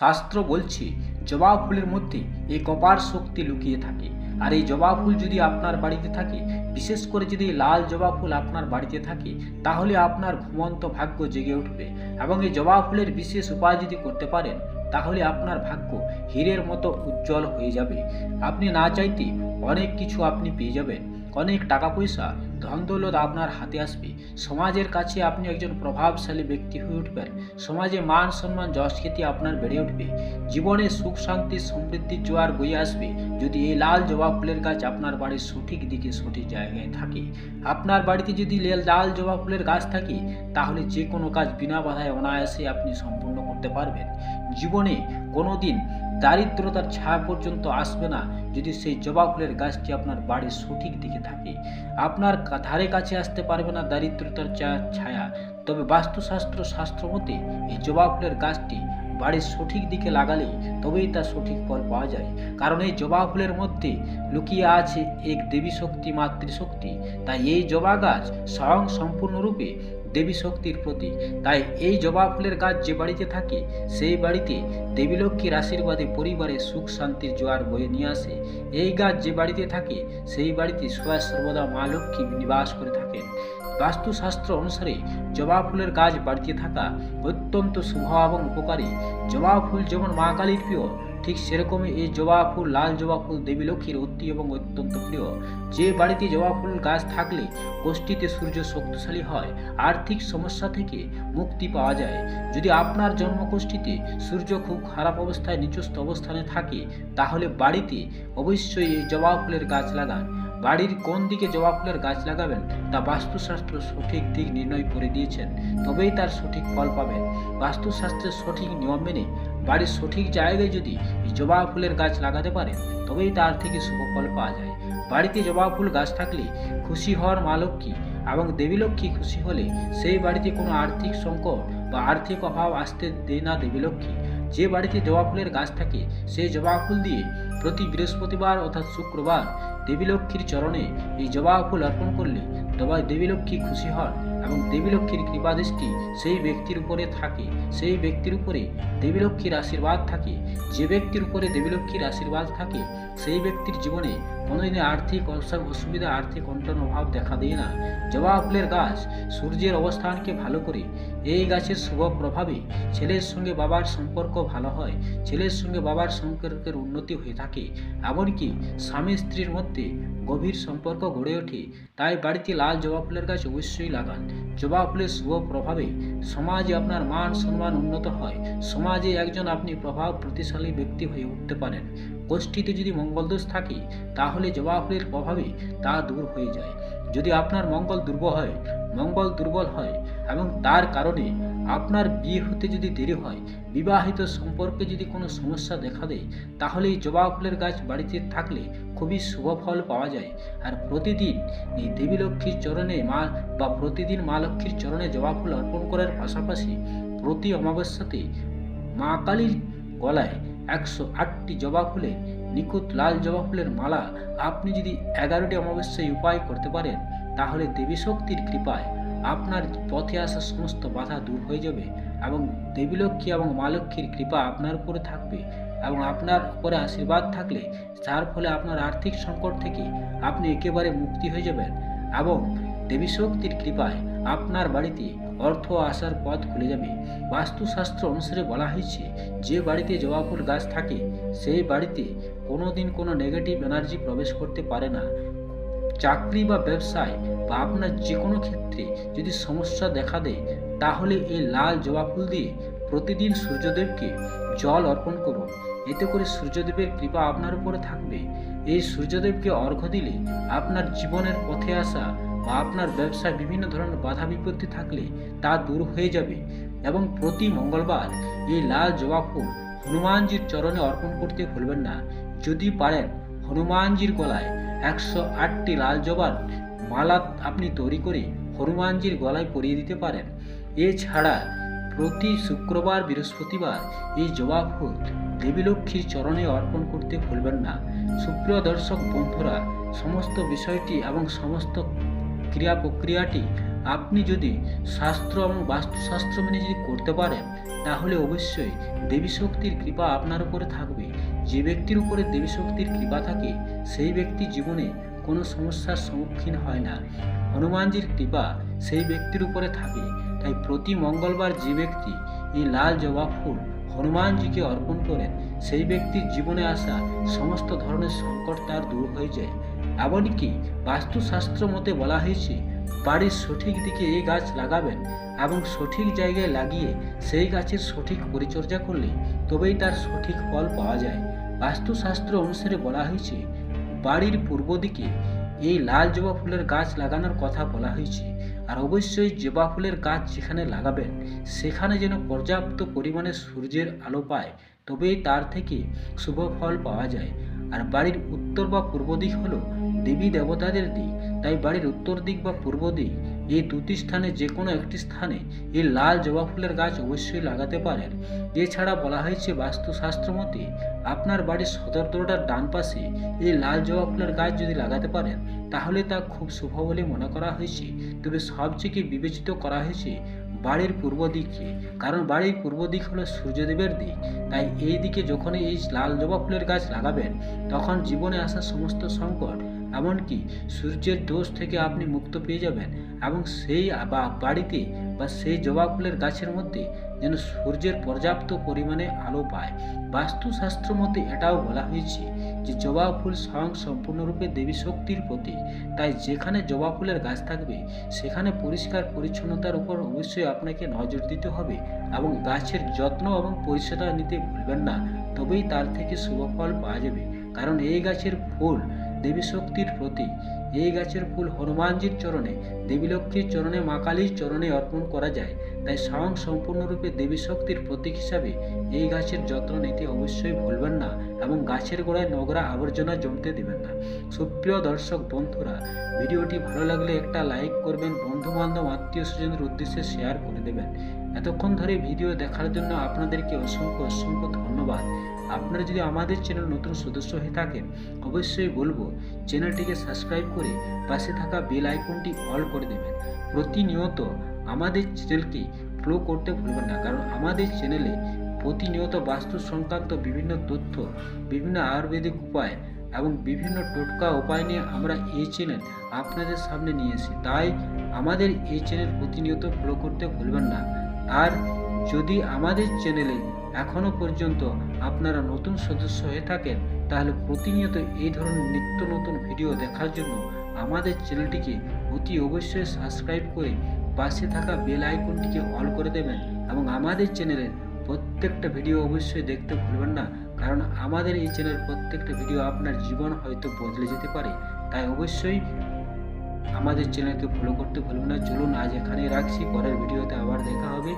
শাস্ত্র বলছে, জবা ফুলের মধ্যে এই কপার শক্তি লুকিয়ে থাকে। আর এই জবা ফুল যদি আপনার বাড়িতে থাকে, বিশেষ করে যদি লাল জবা ফুল আপনার বাড়িতে থাকে, তাহলে আপনার ঘুমন্ত ভাগ্য জেগে উঠবে। এবং এই জবা ফুলের বিশেষ উপায় যদি করতে পারেন, তাহলে আপনার ভাগ্য হীরের মতো উজ্জ্বল হয়ে যাবে। আপনি না চাইতে অনেক কিছু আপনি পেয়ে যাবেন। অনেক টাকা পয়সা ধন দৌলত আপনার হাতে আসবে। সমাজের কাছে আপনি একজন প্রভাবশালী ব্যক্তি হয়ে উঠবেন। সমাজে মান সম্মান যশ খ্যাতি আপনার বেড়ে উঠবে। জীবনে সুখ, শান্তি সমৃদ্ধির জোয়ার বয়ে আসবে। যদি এই লাল জবা ফুলের গাছ আপনার বাড়ির সঠিক দিকে, সঠিক জায়গায় থাকে। আপনার বাড়িতে যদি লাল জবা ফুলের গাছ থাকে, তাহলে যে কোনো কাজ বিনা বাধায় অনায়াসে আপনি সম্পূর্ণ করতে পারবেন। জীবনে কোনো দিন দারিদ্রতার ছায়া পর্যন্ত আসবে না যদি সেই জবা ফুলের গাছটি আপনার বাড়ির সঠিক দিকে থাকে। আপনার ধারে কাছে আসতে পারবে না দারিদ্রতার ছায়া। তবে বাস্তুশাস্ত্র শাস্ত্র মতে এই জবা ফুলের গাছটি বাড়ির সঠিক দিকে লাগালে তবেই তার সঠিক ফল পাওয়া যায়। কারণ এই জবা ফুলের মধ্যে লুকিয়ে আছে এক দেবী শক্তি মাতৃশক্তি। তাই এই জবা গাছ স্বয়ং সম্পূর্ণরূপে দেবী শক্তির প্রতীক তাই এই জবা ফুলের গাছ যে বাড়িতে থাকে, সেই বাড়িতে দেবী লক্ষ্মীর আশীর্বাদে পরিবারে সুখ, শান্তির জোয়ার বয়ে নিয়ে আসে। এই গাছ যে বাড়িতে থাকে, সেই বাড়িতে সদা সর্বদা মা লক্ষ্মী নিবাস করে থাকেন। বাস্তুশাস্ত্র অনুসারে জবা ফুলের গাছ বাড়িতে থাকা অত্যন্ত শুভ এবং উপকারী। জবা ফুল যেমন মা কালীর প্রিয় ঠিক সেরকমই এই জবা ফুল, লাল জবা ফুল দেবী লক্ষ্মীর অতি এবং অত্যন্ত প্রিয়। যে বাড়িতে জবা ফুল গাছ থাকলে গোষ্ঠীতে সূর্য শক্তিশালী হয়, আর্থিক সমস্যা থেকে মুক্তি পাওয়া যায়। যদি আপনার জন্মগোষ্ঠীতে সূর্য খুব খারাপ অবস্থায় নিচস্থ অবস্থানে থাকে, তাহলে বাড়িতে অবশ্যই এই জবা ফুলের গাছ লাগান। বাড়ির কোন দিকে জবা ফুলের গাছ লাগাবেন, তা বাস্তুশাস্ত্র সঠিক দিক নির্ণয় করে দিয়েছেন, তবেই তার সঠিক ফল পাবেন। বাস্তুশাস্ত্রের সঠিক নিয়ম মেনে বাড়ির সঠিক জায়গায় যদি জবা ফুলের গাছ লাগাতে পারেন তবেই তার থেকে শুভ ফল পাওয়া যায়। বাড়িতে জবা ফুল গাছ থাকলে খুশি হওয়ার মা লক্ষ্মী এবং দেবী লক্ষ্মী খুশি হলে সেই বাড়িতে কোনো আর্থিক সংকট বা আর্থিক অভাব আসতে দেয় না দেবী লক্ষ্মী। যে বাড়িতে জবা ফুলের গাছ থাকে, সেই জবা ফুল দিয়ে প্রতি বৃহস্পতিবার অর্থাৎ শুক্রবার দেবী লক্ষ্মীর চরণে এই জবা ফুল অর্পণ করলে দেবী লক্ষ্মী খুশি হন। এবং দেবীলক্ষ্মীর কৃপাদৃষ্টি কৃপা দৃষ্টি সেই ব্যক্তির উপরে থাকে, সেই ব্যক্তির উপরে দেবীলক্ষ্মীর আশীর্বাদ থাকে, যে ব্যক্তির উপরে দেবীলক্ষ্মীর আশীর্বাদ থাকে, সেই ব্যক্তির জীবনে কোনোদিনে আর্থিক অসু- অসুবিধা আর্থিক অন্টন অভাব দেখা দেয় না জবা ফুলের গাছ সূর্যের অবস্থানকে ভালো করে এই গাছের শুভ প্রভাবে ছেলের সঙ্গে বাবার সম্পর্ক ভালো হয়। ছেলের সঙ্গে বাবার সম্পর্কের উন্নতি হয়ে থাকে। এমনকি স্বামী স্ত্রীর মধ্যে গভীর সম্পর্ক গড়ে ওঠে। তাই বাড়িতে লাল জবা ফুলের গাছ অবশ্যই লাগান। জবা ফুলের শুভ প্রভাবে সমাজে আপনার মান সম্মান উন্নত হয়। সমাজে একজন আপনি প্রভাব প্রতিশালী ব্যক্তি হয়ে উঠতে পারেন। গোষ্ঠীতে যদি মঙ্গলদোষ থাকে, তাহলে জবা ফুলের প্রভাবে তা দূর হয়ে যায়। যদি আপনার মঙ্গল দুর্বল হয়, মঙ্গল দুর্বল হয় এবং তার কারণে আপনার বিয়ে হতে যদি দেরি হয়, বিবাহিত সম্পর্কে যদি কোনো সমস্যা দেখা দেয়, তাহলে এই জবা ফুলের গাছ বাড়িতে থাকলে খুবই শুভ ফল পাওয়া যায়। আর প্রতিদিন এই দেবী লক্ষ্মীর চরণে মা বা প্রতিদিন মা লক্ষ্মীর চরণে জবা ফুল অর্পণ করার পাশাপাশি প্রতি অমাবস্যাতে মা কালীর গলায় একশো আটটি জবা ফুলের নিখুঁত লাল জবা ফুলের মালা আপনি যদি এগারোটি অমাবস্যায় উপায় করতে পারেন, তাহলে দেবী শক্তির কৃপায় আপনার পথে আসা সমস্ত বাধা দূর হয়ে যাবে এবং দেবীলক্ষ্মী এবং মা লক্ষ্মীর কৃপা আপনার উপরে থাকবে এবং আপনার উপরে আশীর্বাদ থাকলে, যার ফলে আপনার আর্থিক সংকট থেকে আপনি একেবারে মুক্তি হয়ে যাবেন এবং দেবী শক্তির কৃপায় আপনার বাড়িতে অর্থ আসার পথ খুলে যাবে। বাস্তুশাস্ত্র অনুসারে বলা হয়েছে, যে বাড়িতে জবা ফুল গাছ থাকে, সেই বাড়িতে কোনো দিন কোনো নেগেটিভ এনার্জি প্রবেশ করতে পারে না। চাকরি বা ব্যবসায় বা আপনার যে কোনো ক্ষেত্রে যদি সমস্যা দেখা দেয়, তাহলে এই লাল জবা ফুল দিয়ে প্রতিদিন সূর্যদেবকে জল অর্পণ করুন। এতে করে সূর্যদেবের কৃপা আপনার উপরে থাকবে। এই সূর্যদেবকে অর্ঘ্য দিলে আপনার জীবনের পথে আসা বা আপনার ব্যবসায় বিভিন্ন ধরনের বাধা বিপত্তি থাকলে তা দূর হয়ে যাবে এবং প্রতি মঙ্গলবার এই লাল জবা ফুল হনুমানজির চরণে অর্পণ করতে ভুলবেন না। যদি পারেন, হনুমানজির গলায় একশো আটটি লাল জবার মালা আপনি তৈরি করে হনুমানজির গলায় পরিয়ে দিতে পারেন। এছাড়া প্রতি শুক্রবার, বৃহস্পতিবার এই জবা ফুল দেবী লক্ষ্মীর চরণে অর্পণ করতে ভুলবেন না। সুপ্রিয় দর্শক, বন্ধুরা, সমস্ত বিষয়টি এবং সমস্ত ক্রিয়া প্রক্রিয়াটি আপনি যদি শাস্ত্র এবং বাস্তুশাস্ত্র মেনে যদি করতে পারেন, তাহলে অবশ্যই দেবী শক্তির কৃপা আপনার উপরে থাকবে। যে ব্যক্তির উপরে দেবী শক্তির কৃপা থাকে, সেই ব্যক্তি জীবনে কোনো সমস্যার সম্মুখীন হয় না। হনুমানজির কৃপা সেই ব্যক্তির উপরে থাকে। তাই প্রতি মঙ্গলবার যে ব্যক্তি এই লাল জবা ফুল হনুমানজিকে অর্পণ করেন, সেই ব্যক্তির জীবনে আসা সমস্ত ধরনের সংকট তার দূর হয়ে যায়। এমনকি বাস্তুশাস্ত্র মতে বলা হয়েছে, বাড়ির সঠিক দিকে এই গাছ লাগাবেন এবং সঠিক জায়গায় লাগিয়ে সেই গাছের সঠিক পরিচর্যা করলে তবেই তার সঠিক ফল পাওয়া যায়। বাস্তুশাস্ত্র অনুসারে বলা হয়েছে, বাড়ির পূর্ব দিকে এই লাল জবা ফুলের গাছ লাগানোর কথা বলা হয়েছে আর অবশ্যই জবা ফুলের গাছ যেখানে লাগাবেন, সেখানে যেন পর্যাপ্ত পরিমাণে সূর্যের আলো পায়, তবেই তার থেকে শুভ ফল পাওয়া যায়। আর বাড়ির উত্তর বা পূর্ব দিক হলো দেবী দেবতাদের দিক। তাই বাড়ির উত্তর দিক বা পূর্ব দিক, এই দুটি স্থানে যে কোনো একটি স্থানে এই লাল জবা ফুলের গাছ অবশ্যই লাগাতে পারেন। এছাড়া বলা হয়েছে বাস্তুশাস্ত্র মতে, আপনার বাড়ির সদর দরজার ডান পাশে এই লাল জবা ফুলের গাছ যদি লাগাতে পারেন, তাহলে তা খুব শুভ বলে মনে করা হয়েছে। তবে সবচেয়ে বিবেচিত করা হয়েছে বাড়ির পূর্ব দিকে, কারণ বাড়ির পূর্ব দিক হলো সূর্যদেবের দিক। তাই এই দিকে যখন এই লাল জবা ফুলের গাছ লাগাবেন, তখন জীবনে আসা সমস্ত সংকট, এমনকি সূর্যের দোষ থেকে আপনি মুক্ত পেয়ে যাবেন, এবং সেই বা বাড়িতে বা সেই জবা ফুলের গাছের মধ্যে যেন সূর্যের পর্যাপ্ত পরিমাণে আলো পায়। বাস্তুশাস্ত্র মতে এটাও বলা হয়েছে যে জবা ফুল স্বয়ং সম্পূর্ণরূপে দেবী শক্তির প্রতীক। তাই যেখানে জবা ফুলের গাছ থাকবে, সেখানে পরিষ্কার পরিচ্ছন্নতার উপর অবশ্যই আপনাকে নজর দিতে হবে এবং গাছের যত্ন এবং পরিচ্ছন্নতা নিতে ভুলবেন না, তবেই তার থেকে শুভ ফল পাওয়া যাবে। কারণ এই গাছের ফুল দেবী শক্তির প্রতীক। এই গাছের ফুল হনুমানজির চরণে, দেবী লক্ষ্মীর চরণে, মা কালীর চরণে অর্পণ করা যায়। তাই স্বয়ং সম্পূর্ণরূপে দেবী শক্তির প্রতীক হিসাবে এই গাছের যত্ন নিতে অবশ্যই ভুলবেন না এবং গাছের গোড়ায় নোংরা আবর্জনা জমতে দেবেন না। সুপ্রিয় দর্শক বন্ধুরা, ভিডিওটি ভালো লাগলে একটা লাইক করবেন বন্ধু বান্ধব আত্মীয় স্বজনের উদ্দেশ্যে শেয়ার করে দেবেন। এতক্ষণ ধরে ভিডিও দেখার জন্য আপনাদেরকে অসংখ্য অসংখ্য ধন্যবাদ। আপনারা যদি আমাদের চ্যানেল নতুন সদস্য হয়ে থাকেন, অবশ্যই বলব, চ্যানেলটিকে সাবস্ক্রাইব করে পাশে থাকা বেল আইকনটি অল করে দেবেন। প্রতিনিয়ত আমাদের চ্যানেলকে ফলো করতে ভুলবেন না, কারণ আমাদের চ্যানেলে প্রতিনিয়ত বাস্তু সংক্রান্ত বিভিন্ন তথ্য, বিভিন্ন আয়ুর্বেদিক উপায় এবং বিভিন্ন টোটকা উপায় নিয়ে আমরা এই চ্যানেল আপনাদের সামনে নিয়ে আসি তাই আমাদের এই চ্যানেল প্রতিনিয়ত ফলো করতে ভুলবেন না। আর যদি আমাদের চ্যানেলে এখনও পর্যন্ত আপনারা নতুন সদস্য হয়ে থাকেন, তাহলে প্রতিনিয়ত এই ধরনের নিত্য নতুন ভিডিও দেখার জন্য আমাদের চ্যানেলটিকে অতি অবশ্যই সাবস্ক্রাইব করে পাশে থাকা বেল আইকনটিকে অল করে দেবেন এবং আমাদের চ্যানেলের প্রত্যেকটা ভিডিও অবশ্যই দেখতে ভুলবেন না, কারণ আমাদের এই চ্যানেল প্রত্যেকটা ভিডিও আপনার জীবন হয়তো বদলে যেতে পারে। তাই অবশ্যই আমাদের চ্যানেলকে ফলো করতে ভুলবেন না। চলুন আজ এখানেই রাখছি। পরের ভিডিওতে আবার দেখা হবে।